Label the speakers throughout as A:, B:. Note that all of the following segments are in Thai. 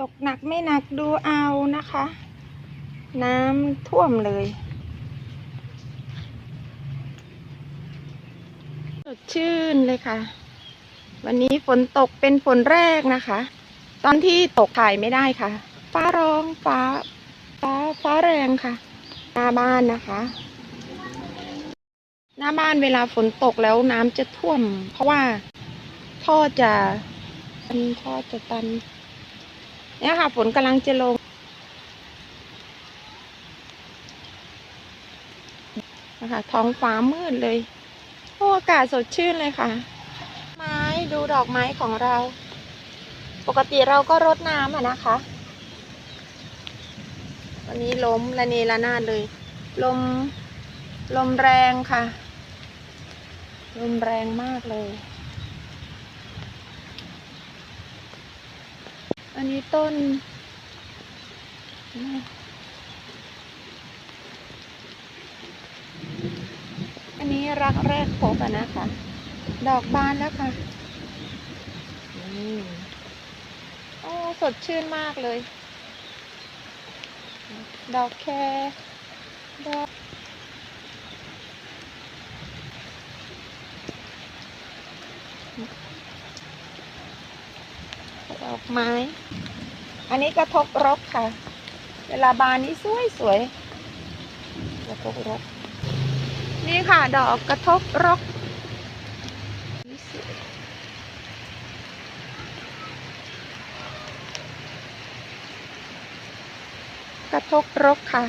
A: ตกหนักไม่หนักดูเอานะคะ น้ำท่วมเลยสดชื่นเลยค่ะ วันนี้ฝนตกเป็นฝนแรกนะคะ ตอนที่ตกถ่ายไม่ได้ค่ะ ฟ้าร้องฟ้า ฟ้าฟ้าแรงค่ะหน้าบ้านนะคะ หน้าบ้านเวลาฝนตกแล้วน้ำจะท่วม เพราะว่าท่อจะตันท่อจะตัน เนี่ยค่ะฝนกำลังจะลง นะคะท้องฟ้ามืดเลย โอ้อากาศสดชื่นเลยค่ะ ไม้ดูดอกไม้ของเรา ปกติเราก็รดน้ำอะนะคะ วันนี้ล้มละเนระนาดเลย ลม ลมแรงค่ะ ลมแรงมากเลย อันนี้ต้น อันนี้รักแรกพบอะนะคะ ดอกบานแล้วค่ะอืมโอ้สดชื่นมากเลย ดอกแครดอก ดอกไม้ อันนี้กระทบรกค่ะ เวลาบานนี้สวยสวยกระทบรก นี่ค่ะ ดอกกระทบรกกระทบรกค่ะ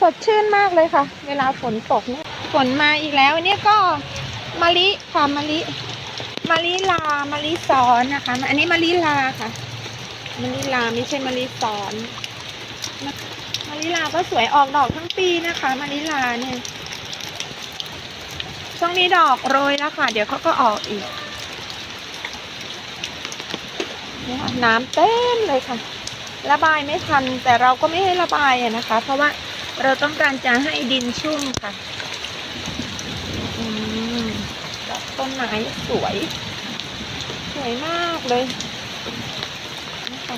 A: สดชื่นมากเลยค่ะ เวลาฝนตกเนี่ยฝนมาอีกแล้วอันนี้ก็มะลิค่ะมะลิมะลิลามะลิซ้อนนะคะ อันนี้มะลิลาค่ะมะลิลาไม่ใช่มะลิซ้อนมะลิลาก็สวยออกดอกทั้งปีนะคะมะลิลาเนี่ยช่วงนี้ดอกโรยแล้วค่ะ เดี๋ยวเขาก็ออกอีกน้ำเต็มเลยค่ะ ระบายไม่ทัน แต่เราก็ไม่ให้ระบายอะนะคะ เพราะว่าเราต้องการจะให้ดินชุ่มค่ะต้นไม้สวย สวยมากเลยนะคะ